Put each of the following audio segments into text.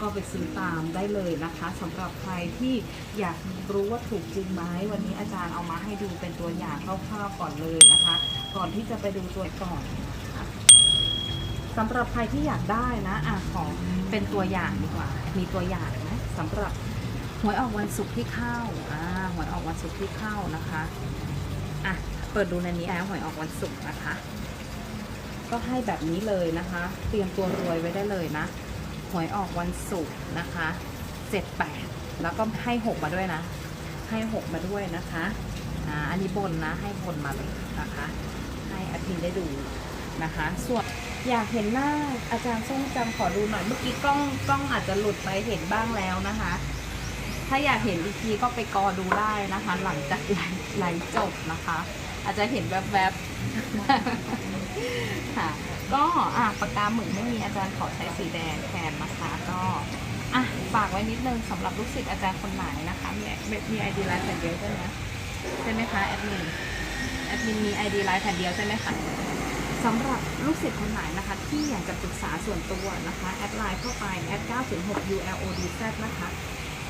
ก็ไปซื้อตามได้เลยนะคะสำหรับใครที่อยากรู้ว่าถูกจริงไหมวันนี้อาจารย์เอามาให้ดูเป็นตัวอย่างคร่าวๆก่อนเลยนะคะ ก่อนที่จะไปดูตัวก่อนสำหรับใครที่อยากได้นะอะของเป็นตัวอย่างดีกว่า มีตัวอย่างนะสำหรับหวยออกวันศุกร์ที่เข้าอ่าหวยออกวันศุกร์ที่เข้านะคะอะเปิดดูในนี้แล้วหวยออกวันศุกร์นะคะ ก็ให้แบบนี้เลยนะคะ เตรียมตัวรวยไว้ได้เลยนะ หวยออกวันศุกร์นะคะ78แล้วก็ให้6มาด้วยนะ ให้6มาด้วยนะคะอ่าอันนี้บนนะให้บนมาเลยนะคะ ให้อาทินได้ดูนะคะ ส่วนอยากเห็นหน้าอาจารย์ส้มจำขอดูหน่อยเมื่อกี้กล้องกล้องอาจจะหลุดไปเห็นบ้างแล้วนะคะ ถ้าอยากเห็นอีกทีก็ไปกอดูได้นะคะ หลังจากไลฟ์ไลฟ์จบนะคะ อาจจะเห็นแวบๆค่ะ ก็อะปากกาหมึกไม่มีอาจารย์ขอใช้สีแดงแทนนะคะก็อะฝากไว้นิดนึงสำหรับลูกศิษย์อาจารย์คนไหนนะคะมีมีไอดีไลน์แผ่นเดียวใช่ไหมใช่ไหมคะแอดมินแอดมินมีไอดีไลน์แผ่นเดียวใช่ไหมคะสำหรับลูกศิษย์คนไหนนะคะ ที่อยากจะปรึกษาส่วนตัวนะคะแอดไลน์เข้าไปแอด906 ULODZ นะคะ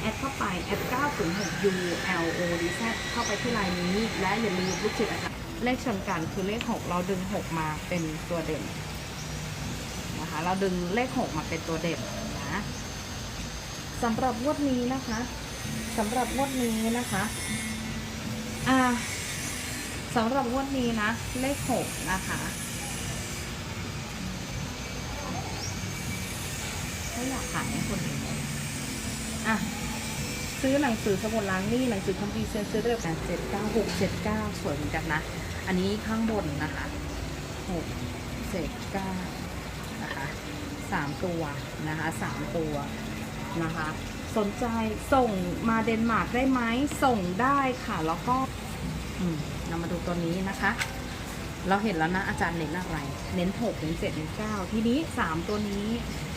แอดเข้าไปแอด906 ULODZ เข้าไปที่ไลน์นี้ และอย่าลืมลูกศิษย์อาจารย์เลขชนกันคือเลข 6 เราดึง 6 มาเป็นตัวเด่น เราดึงเลข6มาเป็นตัวเด่นนะสำหรับงวดนี้นะคะสำหรับงวดนี้นะคะอ่าสำหรับงวดนี้นะ เลข6นะคะไม่อยากขายให้คนอื่นอะซื้อหนังสือสมุดล้างหนี่หนังสือคัมภีร์เซนซื้อได้แบบเจ็ดเก้าหกเจ็ดเก้าสวยเหมือนกันนะ อันนี้ข้างบนนะคะหกเจ็ดเก้า สามตัวนะคะสามตัวนะคะ สนใจส่งมาเดนมาร์กได้ไหมส่งได้ค่ะแล้วก็เรามาดูตัวนี้นะคะ เราเห็นแล้วนะอาจารย์เน้นอะไร เน้นหกเน้นเจ็ดเน้นเก้าทีนี้สามตัวนี้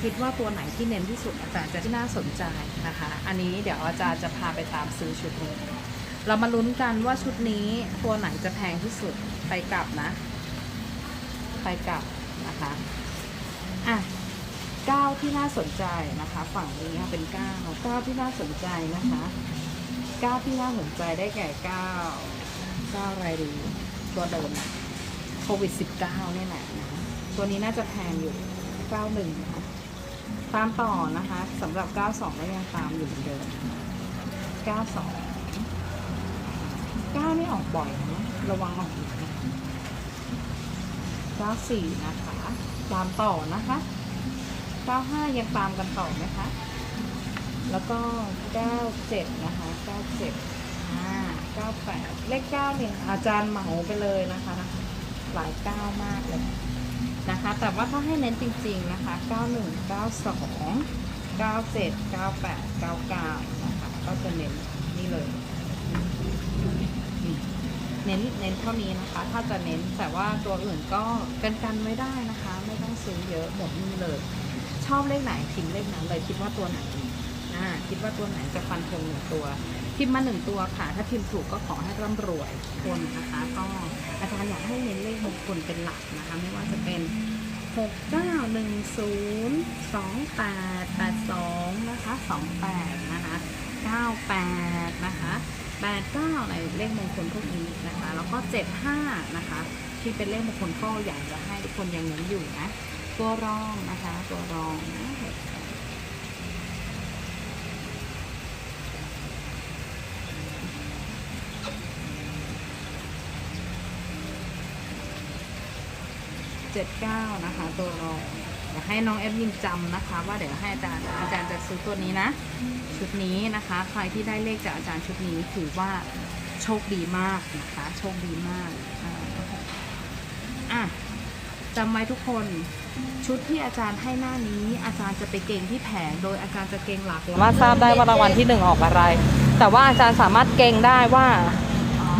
คิดว่าตัวไหนที่เน้นที่สุดอาจารย์จะที่น่าสนใจนะคะ อันนี้เดี๋ยวอาจารย์จะพาไปตามซื้อชุดนี้เรามาลุ้นกันว่าชุดนี้ตัวไหนจะแพงที่สุดไปกลับนะ ไปกลับนะคะอะ ก้าที่น่าสนใจนะคะ ฝั่งนี้เป็นเก้าเก้าที่น่าสนใจนะคะเก้าที่น่าสนใจได้แก่เก้าเก้าอะไรดีตัวเดิมโควิดสิบเก้านี่แหละนะตัวนี้น่าจะแพงอยู่เก้าหนึ่งตามต่อนะคะสำหรับเก้าสองก็ยังตามอยู่เหมือนเดิมเก้าสองเก้านี่ออกบ่อยนะระวังออกอีกนะเก้าสี่นะคะ ตามต่อนะคะ 95 ยังตามกันต่อไหมคะ แล้วก็ 97 นะคะ 97อ่า98 เลข9เนี่ยอาจารย์เหมาไปเลยนะคะ หลาย9มากเลยนะคะ แต่ว่าถ้าให้เน้นจริงๆนะคะ 91 92 97 98 99 นะคะ ก็จะเน้นนี่เลยเน้นเน้นเท่านี้นะคะ ถ้าจะเน้นแต่ว่าตัวอื่นก็กันกันไว้ได้นะคะ ไม่ต้องซื้อเยอะหมดนี่เลย ชอบเลขไหนพิมพ์เลขนั้นเลยคิดว่าตัวไหนอ่าคิดว่าตัวไหนจะฟันธงหนึ่งตัว พิมพ์มาหนึ่งตัวค่ะ ถ้าพิมพ์ถูกก็ขอให้ร่ำรวยคนนะคะก็อาจารย์อยากให้เน้นเลขมงคลเป็นหลักนะคะ ไม่ว่าจะเป็นหกเก้าหนึ่งศูนย์สองแปดแปดสองนะคะสองแปดนะคะเก้าแปดนะคะแปดเก้าในเลขมงคลพวกนี้นะคะ แล้วก็เจ็ดห้านะคะ ที่เป็นเลขมงคลก็อยากจะให้ทุกคนยังเน้นอยู่นะ ตัวรองนะคะ ตัวรองนะเจ็ดเก้านะคะ ตัวรองอยากให้น้องแอดมินจำนะคะ ว่าเดี๋ยวให้อาจารย์อาจารย์จะซื้อตัวนี้นะ ชุดนี้นะคะ ใครที่ได้เลขจากอาจารย์ชุดนี้ถือว่าโชคดีมากนะคะ โชคดีมากอะจำไว้ทุกคน ชุดที่อาจารย์ให้หน้านี้ อาจารย์จะไปเก่งที่แผงโดยอาจารย์จะเก่งหลักสามารถทราบได้ว่ารางวัลที่หนึ่งออกอะไร แต่ว่าอาจารย์สามารถเก่งได้ว่า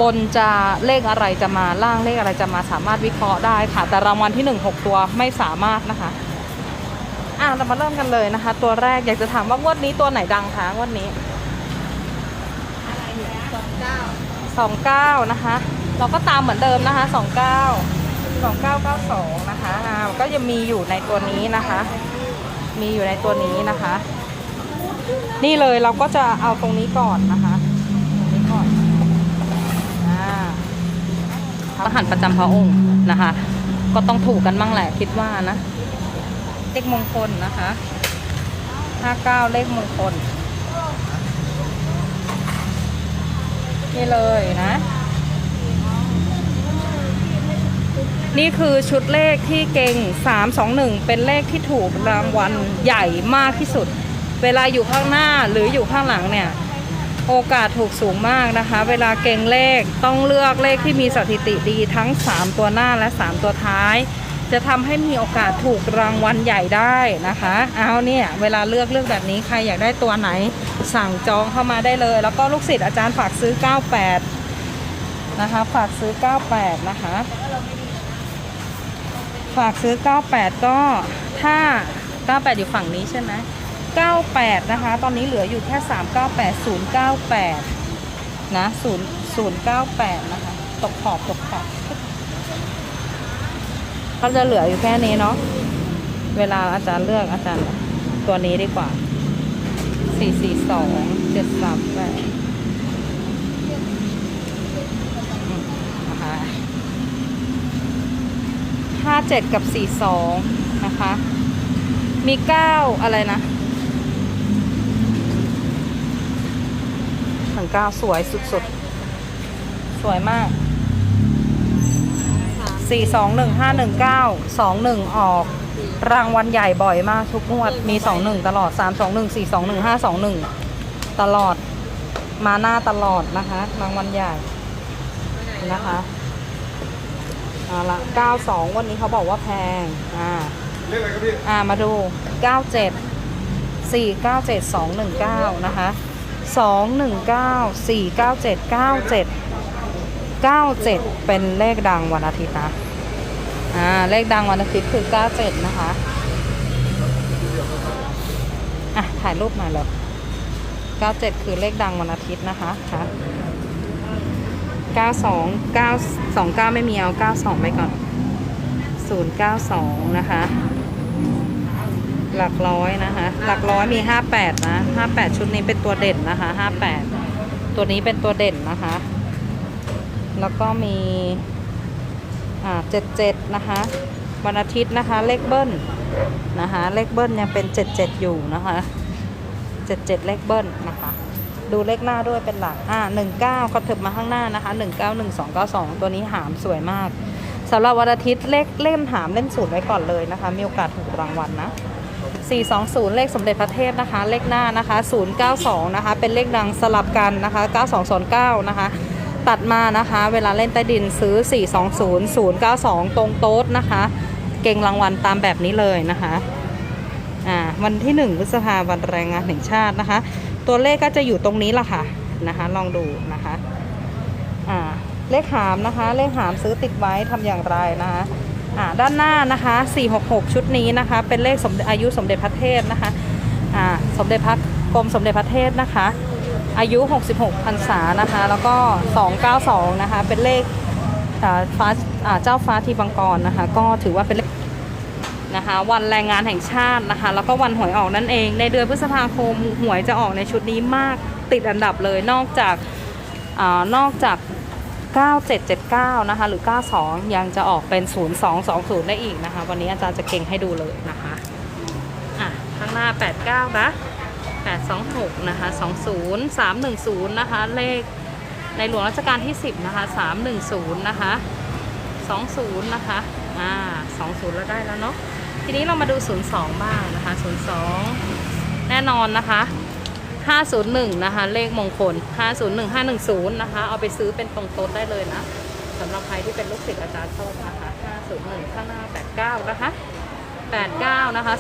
บนจะเลขอะไรจะมาล่างเลขอะไรจะมาสามารถวิเคราะห์ได้ค่ะ แต่รางวัลที่หนึ่งหกตัวไม่สามารถนะคะอะเรามาเริ่มกันเลยนะคะ ตัวแรกอยากจะถามว่างวดนี้ตัวไหนดังคะงวดนี้สองเก้านะคะ เราก็ตามเหมือนเดิมนะคะสองเก้า สองเก้าเก้าสองนะคะอ่าก็ยังมีอยู่ในตัวนี้นะคะ มีอยู่ในตัวนี้นะคะ นี่เลยเราก็จะเอาตรงนี้ก่อนนะคะตรงนี้ก่อนอ่ารหัสประจำพระองค์นะคะ ก็ต้องถูกกันบ้างแหละคิดว่านะ เลขมงคลนะคะ 59 เลขมงคล นี่เลยนะ นี่คือชุดเลขที่เก่ง 321 เป็นเลขที่ถูกรางวัลใหญ่มากที่สุด เวลาอยู่ข้างหน้าหรืออยู่ข้างหลังเนี่ย โอกาสถูกสูงมากนะคะ เวลาเก่งเลขต้องเลือกเลขที่มีสถิติดีทั้ง 3 ตัวหน้าและ 3 ตัวท้าย จะทำให้มีโอกาสถูกรางวัลใหญ่ได้นะคะ เอาเนี่ย เวลาเลือกเลือกแบบนี้ใครอยากได้ตัวไหน สั่งจองเข้ามาได้เลย แล้วก็ลูกศิษย์อาจารย์ฝากซื้อ 98 นะคะ ฝากซื้อ 98 นะคะ ฝากซื้อ 98 ก็ถ้า 98 อยู่ฝั่งนี้ใช่ไหม98 นะคะ ตอนนี้เหลืออยู่แค่ 398 098 นะ 0 098 นะคะ ตกขอบ ตกขอบ ก็จะเหลืออยู่แค่นี้เนาะ เวลาอาจารย์เลือกอาจารย์ตัวนี้ดีกว่า 442 738 57 กับ 42 นะคะ มี 9 อะไรนะหางก้าสวยสุดๆ สวยมาก 421519 21 ออก รางวัลใหญ่บ่อยมากทุกงวด มี 21 ตลอด 321 421 521 ตลอด มาหน้าตลอดนะคะ รางวัลใหญ่นะคะ เอาละ92 วันนี้เขาบอกว่าแพง อ่าเรียกอะไรครับพี่ อ่ามาดู 97 497 219 นะคะ 219 497 97 97 เป็นเลขดังวันอาทิตย์นะ อ่า เลขดังวันอาทิตย์คือ 97 นะคะ อะ ถ่ายรูปมาเลย 97 คือเลขดังวันอาทิตย์นะคะค่ะ 92 929 ไม่มีเอา 92 ไปก่อน 092 นะคะ หลักร้อยนะคะ หลักร้อยมี 58 นะ 58 ชุดนี้เป็นตัวเด่นนะคะ 58 ตัวนี้เป็นตัวเด่นนะคะ แล้วก็มี อ่า 77 นะคะ วันอาทิตย์นะคะ เลขเบิ้ลนะคะ เลขเบิ้ลยังเป็น 77 อยู่นะคะ 77 เลขเบิ้ลนะคะ ดูเลขหน้าด้วยเป็นหลักอ่า19ก็ถึบมาข้างหน้านะคะ191292ตัวนี้หามสวยมากสำหรับวันอาทิตย์เลขเล่นหามเล่นศูนย์ไว้ก่อนเลยนะคะ มีโอกาสถูกรางวัลนะ 420 เลขสมเด็จพระเทพนะคะ เลขหน้านะคะ 092 นะคะ เป็นเลขดังสลับกันนะคะ 9229นะคะ ตัดมานะคะ เวลาเล่นใต้ดินซื้อ 420 092 ตรงโต๊ดนะคะ เก่งรางวัลตามแบบนี้เลยนะคะ อ่า วันที่ 1 พฤษภาวันแรงงานแห่งชาตินะคะ ตัวเลขก็จะอยู่ตรงนี้ละค่ะนะคะ ลองดูนะคะอ่าเลขหามนะคะ เลขหามซื้อติดไว้ทำอย่างไรนะคะอ่าด้านหน้านะคะ 466 ชุดนี้นะคะ เป็นเลขสมอายุสมเด็จพระเทพนะคะอ่าสมเด็จพระกรมสมเด็จพระเทพนะคะ อายุ 66พรรษานะคะ แล้วก็ 292 นะคะ เป็นเลขฟ้าเจ้าฟ้าทีบังกรนะคะ ก็ถือว่าเป็นเลข นะคะ วันแรงงานแห่งชาตินะคะ แล้วก็วันหวยออกนั่นเอง ในเดือนพฤษภาคมหวยจะออกในชุดนี้มากติดอันดับเลยนอกจากอานอกจาก 9779 นะคะ หรือ 92 ยังจะออกเป็น 0220 ได้อีกนะคะ วันนี้อาจารย์จะเก่งให้ดูเลยนะคะอะข้างหน้า 89 นะ 826 นะคะ 20 310 นะคะ เลขในหลวงรัชกาลที่ 10 นะคะ 310 นะคะ 20 นะคะ อ่า 20แล้วได้แล้วเนาะ ทีนี้เรามาดู 02 บ้างนะคะ 02 แน่นอนนะคะ 501 นะคะ เลขมงคล 501 510 นะคะ เอาไปซื้อเป็นตรงโต๊ดได้เลยนะสำหรับใครที่เป็นลูกศิษย์อาจารย์ชอบนะคะ 501 ข้างหน้า 89 นะคะ 89 นะคะ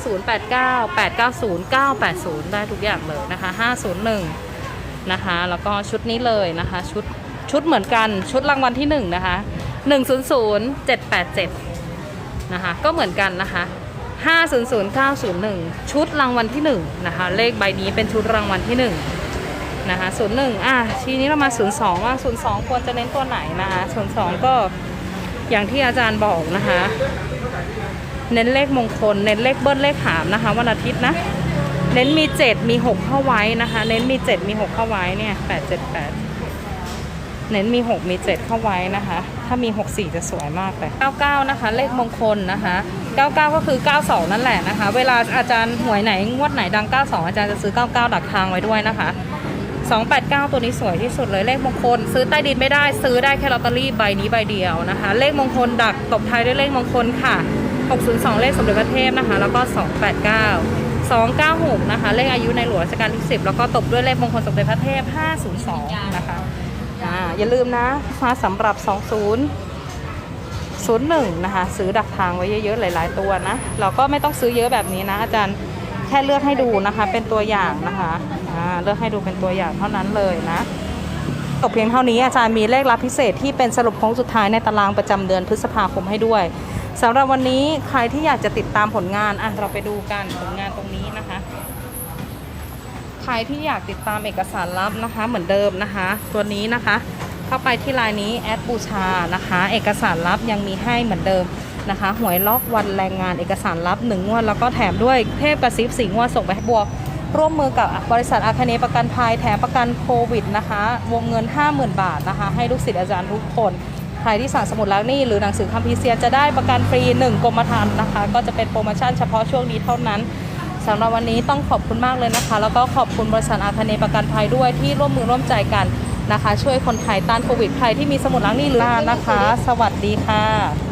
089 890 980 ได้ทุกอย่างเลยนะคะ 501 นะคะ แล้วก็ชุดนี้เลยนะคะ ชุดชุดเหมือนกันชุดรางวัลที่1นะคะ 100 787 นะคะ ก็เหมือนกันนะคะ 500901 ชุดรางวัลที่1นะคะ เลขใบนี้เป็นชุดรางวัลที่ 1 นะคะ 01 อะ ทีนี้เรามา 02 ว่า 02 ควรจะเน้นตัวไหนนะคะ02 ก็อย่างที่อาจารย์บอกนะคะ เน้นเลขมงคล เน้นเลขเบิ้ลเลขหามนะคะ วันอาทิตย์นะ เน้นมี 7 มี 6 เข้าไว้นะคะ เน้นมี 7 มี 6 เข้าไว้เนี่ย8 7 8 เน้นมี 6 มี 7 เข้าไว้นะคะ ถ้ามี 6 4 จะสวยมากเลย99 นะคะ เลขมงคลนะคะ 99 ก็คือ 92 นั่นแหละนะคะ เวลาอาจารย์หวยไหนงวดไหนดัง 92 อาจารย์จะซื้อ 99 ดักทางไว้ด้วยนะคะ 289 ตัวนี้สวยที่สุดเลยเลขมงคล ซื้อใต้ดินไม่ได้ซื้อได้แค่ลอตเตอรี่ใบนี้ใบเดียวนะคะ เลขมงคลดักตบท้ายด้วยเลขมงคลค่ะ 602 เลขสมเด็จพระเทพนะคะ แล้วก็ 289 296 นะคะ เลขอายุในหลวงรัชกาลที่ 10 แล้วก็ตบด้วยเลขมงคลสมเด็จพระเทพ 502 นะคะ อ่าอย่าลืมนะมาสำหรับ 20 01 นะคะ ซื้อดักทางไว้เยอะๆหลาย ๆ ตัวนะ เราก็ไม่ต้องซื้อเยอะแบบนี้นะ อาจารย์แค่เลือกให้ดูนะคะเป็นตัวอย่างนะคะอ่าเลือกให้ดูเป็นตัวอย่างเท่านั้นเลยนะจบเพียงเท่านี้อาจารย์มีเลขลับพิเศษที่เป็นสรุปโค้งสุดท้ายในตารางประจำเดือนพฤษภาคมให้ด้วยสำหรับวันนี้ใครที่อยากจะติดตามผลงานอะเราไปดูกันผลงานตรงนี้นะคะ รที่อยากติดตามเอกสารลับนะคะ เหมือนเดิมนะคะ ตัวนี้นะคะ เข้าไปที่ไลน์นี้แอดบูชานะคะ เอกสารลับยังมีให้เหมือนเดิมนะคะหวยล็อกวันแรงงานเอกสารลับหนึ่งงวด แล้วก็แถมด้วยเทพกระซิบสีงวดส่งไปให้บวก ร่วมมือกับบริษัทอาคเนประกันภัยแถมประกันโควิดนะคะ วงเงิน 50,000 บาทนะคะ ให้ลูกศิษย์อาจารย์ทุกคน ใครที่สั่งสมุดแล้างหนี้หรือหนังสือคัมภีร์เซียนจะได้ประกันฟรี 1กรมธรรม์นะคะ ก็จะเป็นโปรโมชั่นเฉพาะช่วงนี้เท่านั้น สำหรับวันนี้ต้องขอบคุณมากเลยนะคะ แล้วก็ขอบคุณบริษัทอาคเนประกันภัยด้วยที่ร่วมมือร่วมใจกันนะคะ ช่วยคนไทยต้านโควิดใครที่มีสมุดล้างหนี้หรือนะคะ สวัสดีค่ะ